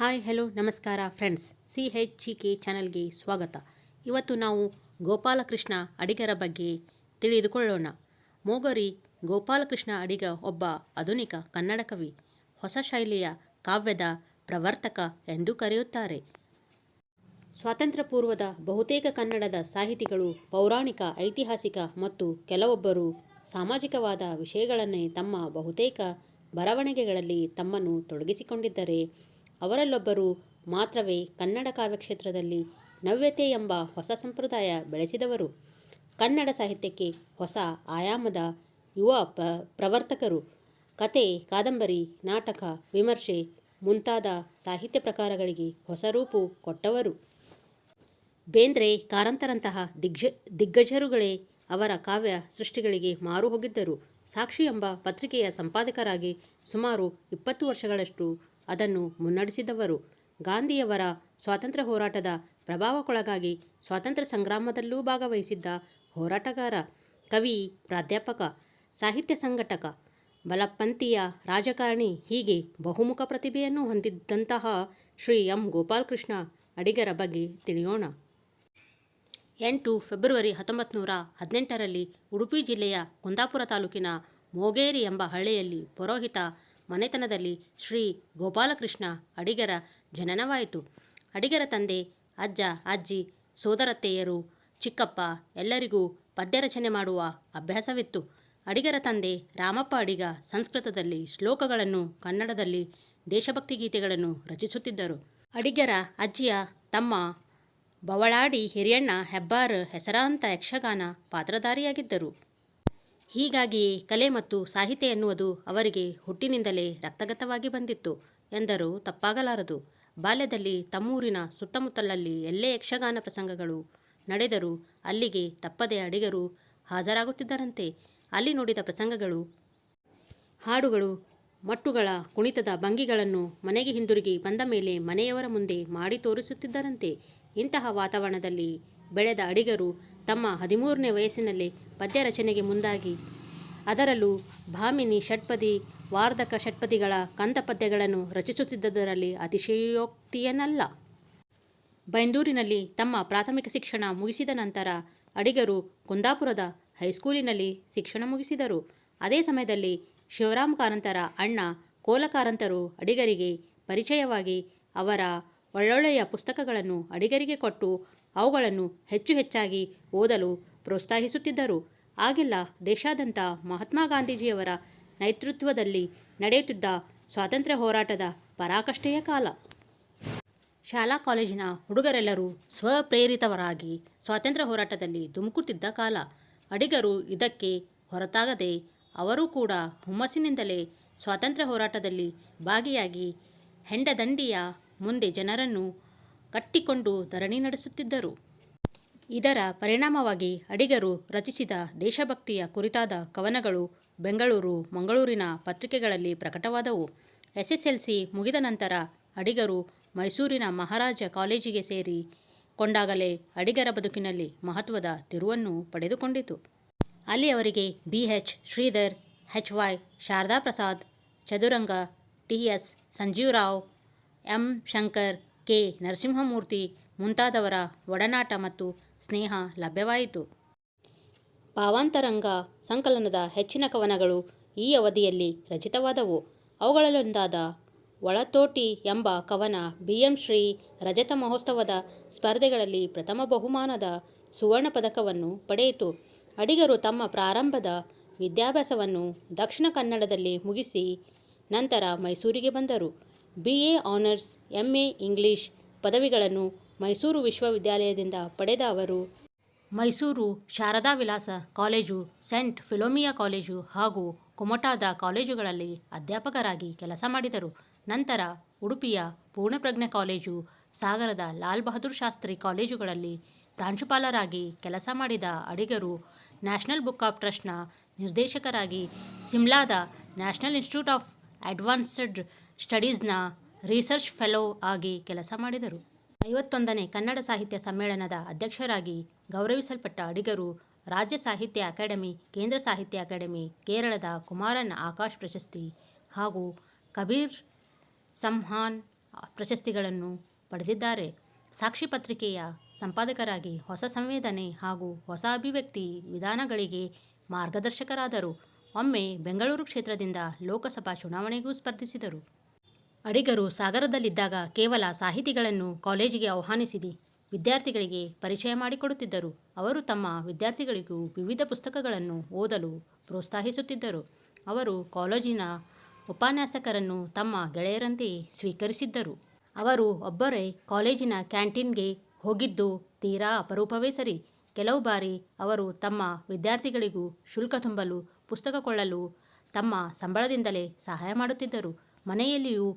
Hi, hello, ನಮಸ್ಕಾರ friends. C H G K ಚಾನಲ್ಗೆ ಸ್ವಾಗತ. ಇವತ್ತು ನಾವು ಗೋಪಾಲಕೃಷ್ಣ ಅಡಿಗರ ಬಗ್ಗೆ ತಿಳಿದುಕೊಳ್ಳೋಣ. ಮೋಗರಿ ಗೋಪಾಲಕೃಷ್ಣ ಅಡಿಗ ಒಬ್ಬ ಆಧುನಿಕ ಕನ್ನಡ ಕವಿ, ಹೊಸ ಶೈಲಿಯ ಕಾವ್ಯದ ಪ್ರವರ್ತಕ ಎಂದು ಕರೆಯುತ್ತಾರೆ. ಸ್ವಾತಂತ್ರ್ಯ ಪೂರ್ವದ ಬಹುತೇಕ ಕನ್ನಡದ ಸಾಹಿತಿಗಳು ಪೌರಾಣಿಕ, ಐತಿಹಾಸಿಕ ಮತ್ತು ಕೆಲವೊಬ್ಬರು ಸಾಮಾಜಿಕವಾದ ವಿಷಯಗಳನ್ನೇ ತಮ್ಮ ಬಹುತೇಕ ಬರವಣಿಗೆಗಳಲ್ಲಿ ತಮ್ಮನ್ನು ತೊಡಗಿಸಿಕೊಂಡಿದ್ದರೆ ಅವರಲ್ಲೊಬ್ಬರು ಮಾತ್ರವೇ ಕನ್ನಡ ಕಾವ್ಯಕ್ಷೇತ್ರದಲ್ಲಿ ನವ್ಯತೆ ಎಂಬ ಹೊಸ ಸಂಪ್ರದಾಯ ಬೆಳೆಸಿದವರು. ಕನ್ನಡ ಸಾಹಿತ್ಯಕ್ಕೆ ಹೊಸ ಆಯಾಮದ ಯುವ ಪ ಪ್ರವರ್ತಕರು. ಕತೆ, ಕಾದಂಬರಿ, ನಾಟಕ, ವಿಮರ್ಶೆ ಮುಂತಾದ ಸಾಹಿತ್ಯ ಪ್ರಕಾರಗಳಿಗೆ ಹೊಸ ರೂಪು ಕೊಟ್ಟವರು. ಬೇಂದ್ರೆ ಕಾರಂತರಂತಹ ದಿಗ್ಜ ದಿಗ್ಗಜರುಗಳೇ ಅವರ ಕಾವ್ಯ ಸೃಷ್ಟಿಗಳಿಗೆ ಮಾರು ಹೋಗಿದ್ದರು. ಸಾಕ್ಷಿ ಎಂಬ ಪತ್ರಿಕೆಯ ಸಂಪಾದಕರಾಗಿ ಸುಮಾರು ಇಪ್ಪತ್ತು ವರ್ಷಗಳಷ್ಟು ಅದನ್ನು ಮುನ್ನಡೆಸಿದವರು. ಗಾಂಧಿಯವರ ಸ್ವಾತಂತ್ರ್ಯ ಹೋರಾಟದ ಪ್ರಭಾವಕ್ಕೊಳಗಾಗಿ ಸ್ವಾತಂತ್ರ್ಯ ಸಂಗ್ರಾಮದಲ್ಲೂ ಭಾಗವಹಿಸಿದ್ದ ಹೋರಾಟಗಾರ, ಕವಿ, ಪ್ರಾಧ್ಯಾಪಕ, ಸಾಹಿತ್ಯ ಸಂಘಟಕ, ಬಲಪಂಥೀಯ ರಾಜಕಾರಣಿ ಹೀಗೆ ಬಹುಮುಖ ಪ್ರತಿಭೆಯನ್ನು ಹೊಂದಿದ್ದಂತಹ ಶ್ರೀ ಎಂ. ಗೋಪಾಲಕೃಷ್ಣ ಅಡಿಗರ ಬಗ್ಗೆ ತಿಳಿಯೋಣ. ಎಂಟು ಫೆಬ್ರವರಿ ಹತ್ತೊಂಬತ್ತು ನೂರ ಹದಿನೆಂಟರಲ್ಲಿ ಉಡುಪಿ ಜಿಲ್ಲೆಯ ಕುಂದಾಪುರ ತಾಲೂಕಿನ ಮೋಗೇರಿ ಎಂಬ ಹಳ್ಳಿಯಲ್ಲಿ ಪುರೋಹಿತ ಮನೆತನದಲ್ಲಿ ಶ್ರೀ ಗೋಪಾಲಕೃಷ್ಣ ಅಡಿಗರ ಜನನವಾಯಿತು. ಅಡಿಗರ ತಂದೆ, ಅಜ್ಜ, ಅಜ್ಜಿ, ಸೋದರತ್ತೆಯರು, ಚಿಕ್ಕಪ್ಪ ಎಲ್ಲರಿಗೂ ಪದ್ಯ ರಚನೆ ಮಾಡುವ ಅಭ್ಯಾಸವಿತ್ತು. ಅಡಿಗರ ತಂದೆ ರಾಮಪ್ಪ ಅಡಿಗ ಸಂಸ್ಕೃತದಲ್ಲಿ ಶ್ಲೋಕಗಳನ್ನು ಕನ್ನಡದಲ್ಲಿ ದೇಶಭಕ್ತಿ ಗೀತೆಗಳನ್ನು ರಚಿಸುತ್ತಿದ್ದರು. ಅಡಿಗರ ಅಜ್ಜಿಯ ತಮ್ಮ ಬವಳಾಡಿ ಹಿರಿಯಣ್ಣ ಹೆಬ್ಬಾರ್ ಹೆಸರಾಂತ ಯಕ್ಷಗಾನ ಪಾತ್ರಧಾರಿಯಾಗಿದ್ದರು. ಹೀಗಾಗಿಯೇ ಕಲೆ ಮತ್ತು ಸಾಹಿತ್ಯ ಎನ್ನುವುದು ಅವರಿಗೆ ಹುಟ್ಟಿನಿಂದಲೇ ರಕ್ತಗತವಾಗಿ ಬಂದಿತ್ತು ಎಂದರೂ ತಪ್ಪಾಗಲಾರದು. ಬಾಲ್ಯದಲ್ಲಿ ತಮ್ಮೂರಿನ ಸುತ್ತಮುತ್ತಲಲ್ಲಿ ಎಲ್ಲೇ ಯಕ್ಷಗಾನ ಪ್ರಸಂಗಗಳು ನಡೆದರೂ ಅಲ್ಲಿಗೆ ತಪ್ಪದೆ ಅಡಿಗರು ಹಾಜರಾಗುತ್ತಿದ್ದರಂತೆ. ಅಲ್ಲಿ ನೋಡಿದ ಪ್ರಸಂಗಗಳು, ಹಾಡುಗಳು, ಮಟ್ಟುಗಳ ಕುಣಿತದ ಭಂಗಿಗಳನ್ನು ಮನೆಗೆ ಹಿಂದಿರುಗಿ ಬಂದ ಮೇಲೆ ಮನೆಯವರ ಮುಂದೆ ಮಾಡಿ ತೋರಿಸುತ್ತಿದ್ದರಂತೆ. ಇಂತಹ ವಾತಾವರಣದಲ್ಲಿ ಬೆಳೆದ ಅಡಿಗರು ತಮ್ಮ ಹದಿಮೂರನೇ ವಯಸ್ಸಿನಲ್ಲೇ ಪದ್ಯ ರಚನೆಗೆ ಮುಂದಾಗಿ. ಅದರಲ್ಲೂ ಭಾಮಿನಿ ಷಟ್ಪದಿ, ವಾರ್ಧಕ ಷಟ್ಪದಿಗಳ ಕಂದ ಪದ್ಯಗಳನ್ನು ರಚಿಸುತ್ತಿದ್ದುದರಲ್ಲಿ ಅತಿಶಯೋಕ್ತಿಯೇನಲ್ಲ. ಬೈಂದೂರಿನಲ್ಲಿ ತಮ್ಮ ಪ್ರಾಥಮಿಕ ಶಿಕ್ಷಣ ಮುಗಿಸಿದ ನಂತರ ಅಡಿಗರು ಕುಂದಾಪುರದ ಹೈಸ್ಕೂಲಿನಲ್ಲಿ ಶಿಕ್ಷಣ ಮುಗಿಸಿದರು. ಅದೇ ಸಮಯದಲ್ಲಿ ಶಿವರಾಮ್ ಕಾರಂತರ ಅಣ್ಣ ಕೋಲ ಕಾರಂತರು ಅಡಿಗರಿಗೆ ಪರಿಚಯವಾಗಿ ಅವರ ಒಳ್ಳೊಳ್ಳೆಯ ಪುಸ್ತಕಗಳನ್ನು ಅಡಿಗರಿಗೆ ಕೊಟ್ಟು ಅವುಗಳನ್ನು ಹೆಚ್ಚು ಹೆಚ್ಚಾಗಿ ಓದಲು ಪ್ರೋತ್ಸಾಹಿಸುತ್ತಿದ್ದರು. ಆಗೆಲ್ಲ ದೇಶಾದ್ಯಂತ ಮಹಾತ್ಮ ಗಾಂಧೀಜಿಯವರ ನೇತೃತ್ವದಲ್ಲಿ ನಡೆಯುತ್ತಿದ್ದ ಸ್ವಾತಂತ್ರ್ಯ ಹೋರಾಟದ ಪರಾಕಷ್ಟೆಯ ಕಾಲ. ಶಾಲಾ ಕಾಲೇಜಿನ ಹುಡುಗರೆಲ್ಲರೂ ಸ್ವಪ್ರೇರಿತವರಾಗಿ ಸ್ವಾತಂತ್ರ್ಯ ಹೋರಾಟದಲ್ಲಿ ಧುಮುಕುತ್ತಿದ್ದ ಕಾಲ. ಅಡಿಗರು ಇದಕ್ಕೆ ಹೊರತಾಗದೆ ಅವರೂ ಕೂಡ ಹುಮ್ಮಸ್ಸಿನಿಂದಲೇ ಸ್ವಾತಂತ್ರ್ಯ ಹೋರಾಟದಲ್ಲಿ ಭಾಗಿಯಾಗಿ ಹೆಂಡದಂಡಿಯ ಮುಂದೆ ಜನರನ್ನು ಕಟ್ಟಿಕೊಂಡು ಧರಣಿ ನಡೆಸುತ್ತಿದ್ದರು. ಇದರ ಪರಿಣಾಮವಾಗಿ ಅಡಿಗರು ರಚಿಸಿದ ದೇಶಭಕ್ತಿಯ ಕುರಿತಾದ ಕವನಗಳು ಬೆಂಗಳೂರು, ಮಂಗಳೂರಿನ ಪತ್ರಿಕೆಗಳಲ್ಲಿ ಪ್ರಕಟವಾದವು. ಎಸ್ಎಸ್ಎಲ್ಸಿ ಮುಗಿದ ನಂತರ ಅಡಿಗರು ಮೈಸೂರಿನ ಮಹಾರಾಜ ಕಾಲೇಜಿಗೆ ಸೇರಿ ಕೊಂಡಾಗಲೇ ಅಡಿಗರ ಬದುಕಿನಲ್ಲಿ ಮಹತ್ವದ ತಿರುವನ್ನು ಪಡೆದುಕೊಂಡಿತು. ಅಲ್ಲಿ ಅವರಿಗೆ B H Sridhar H Y Sharada Prasad Chaduranga T S Sanjeevarao, M. Shankar, K. Narasimhamurthy ಮುಂತಾದವರ ಒಡನಾಟ ಮತ್ತು ಸ್ನೇಹ ಲಭ್ಯವಾಯಿತು. ಭಾವಾಂತರಂಗ ಸಂಕಲನದ ಹೆಚ್ಚಿನ ಕವನಗಳು ಈ ಅವಧಿಯಲ್ಲಿ ರಚಿತವಾದವು. ಅವುಗಳಲ್ಲೊಂದಾದ ಒಳತೋಟಿ ಎಂಬ ಕವನ ಬಿ ಎಂ ಶ್ರೀ ರಜತ ಮಹೋತ್ಸವದ ಸ್ಪರ್ಧೆಗಳಲ್ಲಿ ಪ್ರಥಮ ಬಹುಮಾನದ ಸುವರ್ಣ ಪದಕವನ್ನು ಪಡೆಯಿತು. ಅಡಿಗರು ತಮ್ಮ ಪ್ರಾರಂಭದ ವಿದ್ಯಾಭ್ಯಾಸವನ್ನು ದಕ್ಷಿಣ ಕನ್ನಡದಲ್ಲಿ ಮುಗಿಸಿ ನಂತರ ಮೈಸೂರಿಗೆ ಬಂದರು. B A honours, M A English ಪದವಿಗಳನ್ನು ಮೈಸೂರು ವಿಶ್ವವಿದ್ಯಾಲಯದಿಂದ ಪಡೆದ ಅವರು. Mysore Sharada Vilasa college, saint Philomena college ಹಾಗೂ ಕುಮಟಾದ ಕಾಲೇಜುಗಳಲ್ಲಿ ಅಧ್ಯಾಪಕರಾಗಿ ಕೆಲಸ ಮಾಡಿದರು. ನಂತರ ಉಡುಪಿಯ ಪೂರ್ಣಪ್ರಜ್ಞ ಕಾಲೇಜು, ಸಾಗರದ ಲಾಲ್ ಬಹದ್ದೂರ್ ಶಾಸ್ತ್ರಿ ಕಾಲೇಜುಗಳಲ್ಲಿ ಪ್ರಾಂಶುಪಾಲರಾಗಿ ಕೆಲಸ ಮಾಡಿದ ಅಡಿಗರು, ನ್ಯಾಷನಲ್ ಬುಕ್ ಆಫ್ ಟ್ರಸ್ಟ್ನ ನಿರ್ದೇಶಕರಾಗಿ ಸಿಮ್ಲಾದ ನ್ಯಾಷನಲ್ ಇನ್ಸ್ಟಿಟ್ಯೂಟ್ ಆಫ್ ಅಡ್ವಾನ್ಸ್ಡ್ ಸ್ಟಡೀಸ್ನ ರಿಸರ್ಚ್ ಫೆಲೋ ಆಗಿ ಕೆಲಸ ಮಾಡಿದರು. ಐವತ್ತೊಂದನೇ ಕನ್ನಡ ಸಾಹಿತ್ಯ ಸಮ್ಮೇಳನದ ಅಧ್ಯಕ್ಷರಾಗಿ ಗೌರವಿಸಲ್ಪಟ್ಟ ಅಡಿಗರು ರಾಜ್ಯ ಸಾಹಿತ್ಯ ಅಕಾಡೆಮಿ, ಕೇಂದ್ರ ಸಾಹಿತ್ಯ ಅಕಾಡೆಮಿ, ಕೇರಳದ ಕುಮಾರನ್ ಆಕಾಶ್ ಪ್ರಶಸ್ತಿ ಹಾಗೂ ಕಬೀರ್ ಸಂಹಾನ್ ಪ್ರಶಸ್ತಿಗಳನ್ನು ಪಡೆದಿದ್ದಾರೆ. ಸಾಕ್ಷಿ ಪತ್ರಿಕೆಯ ಸಂಪಾದಕರಾಗಿ ಹೊಸ ಸಂವೇದನೆ ಹಾಗೂ ಹೊಸ ಅಭಿವ್ಯಕ್ತಿ ವಿಧಾನಗಳಿಗೆ ಮಾರ್ಗದರ್ಶಕರಾದರು. ಒಮ್ಮೆ ಬೆಂಗಳೂರು ಕ್ಷೇತ್ರದಿಂದ ಲೋಕಸಭಾ ಚುನಾವಣೆಗೂ ಸ್ಪರ್ಧಿಸಿದರು. ಅಡಿಗರು ಸಾಗರದಲ್ಲಿದ್ದಾಗ ಕೇವಲ ಸಾಹಿತಿಗಳನ್ನು ಕಾಲೇಜಿಗೆ ಆಹ್ವಾನಿಸಿದಿ. ವಿದ್ಯಾರ್ಥಿಗಳಿಗೆ ಪರಿಚಯ ಮಾಡಿಕೊಡುತ್ತಿದ್ದರು. ಅವರು ತಮ್ಮ ವಿದ್ಯಾರ್ಥಿಗಳಿಗೂ ವಿವಿಧ ಪುಸ್ತಕಗಳನ್ನು ಓದಲು ಪ್ರೋತ್ಸಾಹಿಸುತ್ತಿದ್ದರು. ಅವರು ಕಾಲೇಜಿನ ಉಪನ್ಯಾಸಕರನ್ನು ತಮ್ಮ ಗೆಳೆಯರಂತೆ ಸ್ವೀಕರಿಸಿದ್ದರು. ಅವರು ಒಬ್ಬರೇ ಕಾಲೇಜಿನ ಕ್ಯಾಂಟೀನ್ಗೆ ಹೋಗಿದ್ದು ತೀರಾ ಅಪರೂಪವೇ ಸರಿ. ಕೆಲವು ಬಾರಿ ಅವರು ತಮ್ಮ ವಿದ್ಯಾರ್ಥಿಗಳಿಗೂ ಶುಲ್ಕ ತುಂಬಲು, ಪುಸ್ತಕ ಕೊಳ್ಳಲು ತಮ್ಮ ಸಂಬಳದಿಂದಲೇ ಸಹಾಯ ಮಾಡುತ್ತಿದ್ದರು. ಮನೆಯಲ್ಲಿಯೂ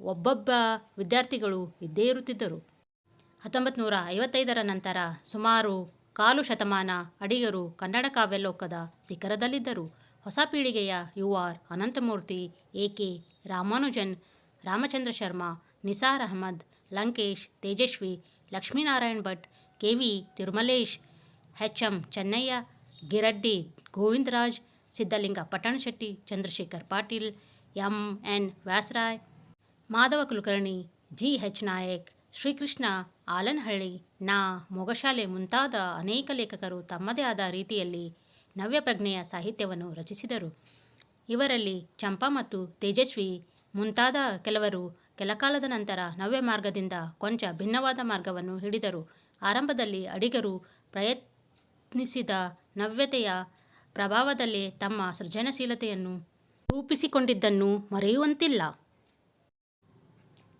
ಒಬ್ಬೊಬ್ಬ ವಿದ್ಯಾರ್ಥಿಗಳು ಇದ್ದೇ ಇರುತ್ತಿದ್ದರು. ಹತ್ತೊಂಬತ್ತು ಐವತ್ತೈದರ ನಂತರ ಸುಮಾರು ಕಾಲು ಶತಮಾನ ಅಡಿಗರು ಕನ್ನಡ ಕಾವ್ಯಲೋಕದ ಶಿಖರದಲ್ಲಿದ್ದರು. ಹೊಸ ಪೀಳಿಗೆಯ U R Ananthamurthy A K Ramanujan, Ramachandra Sharma, Nisar Ahmad, Lankesh Tejaswi, Lakshminarayan Bhat, K V Tirumalesh, H M Chennaiah, Giraddi Govindaraj, Siddhalinga Pattanashetti, Chandrashekhar Patil, M N Vyasarao Madhava Kulkarni G H Nayak, Srikrishna Alanahalli, Na. Mogasale ಮುಂತಾದ ಅನೇಕ ಲೇಖಕರು ತಮ್ಮದೇ ಆದ ರೀತಿಯಲ್ಲಿ ನವ್ಯಪ್ರಜ್ಞೆಯ ಸಾಹಿತ್ಯವನ್ನು ರಚಿಸಿದರು. ಇವರಲ್ಲಿ ಚಂಪಾ ಮತ್ತು ತೇಜಸ್ವಿ ಮುಂತಾದ ಕೆಲವರು ಕೆಲಕಾಲದ ನಂತರ ನವ್ಯ ಮಾರ್ಗದಿಂದ ಕೊಂಚ ಭಿನ್ನವಾದ ಮಾರ್ಗವನ್ನು ಹಿಡಿದರು. ಆರಂಭದಲ್ಲಿ ಅಡಿಗರು ಪ್ರಯತ್ನಿಸಿದ ನವ್ಯತೆಯ ಪ್ರಭಾವದಲ್ಲೇ ತಮ್ಮ ಸೃಜನಶೀಲತೆಯನ್ನು ರೂಪಿಸಿಕೊಂಡಿದ್ದನ್ನು ಮರೆಯುವಂತಿಲ್ಲ.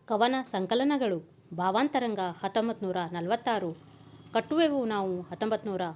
ಕವನ ಸಂಕಲನಗಳು. ಭಾವಾಂತರಂಗ ಹತ್ತೊಂಬತ್ತು ನೂರ ನಲವತ್ತಾರು. ಕಟ್ಟುವೆವು ನಾವು ಹತ್ತೊಂಬತ್ತು ನೂರ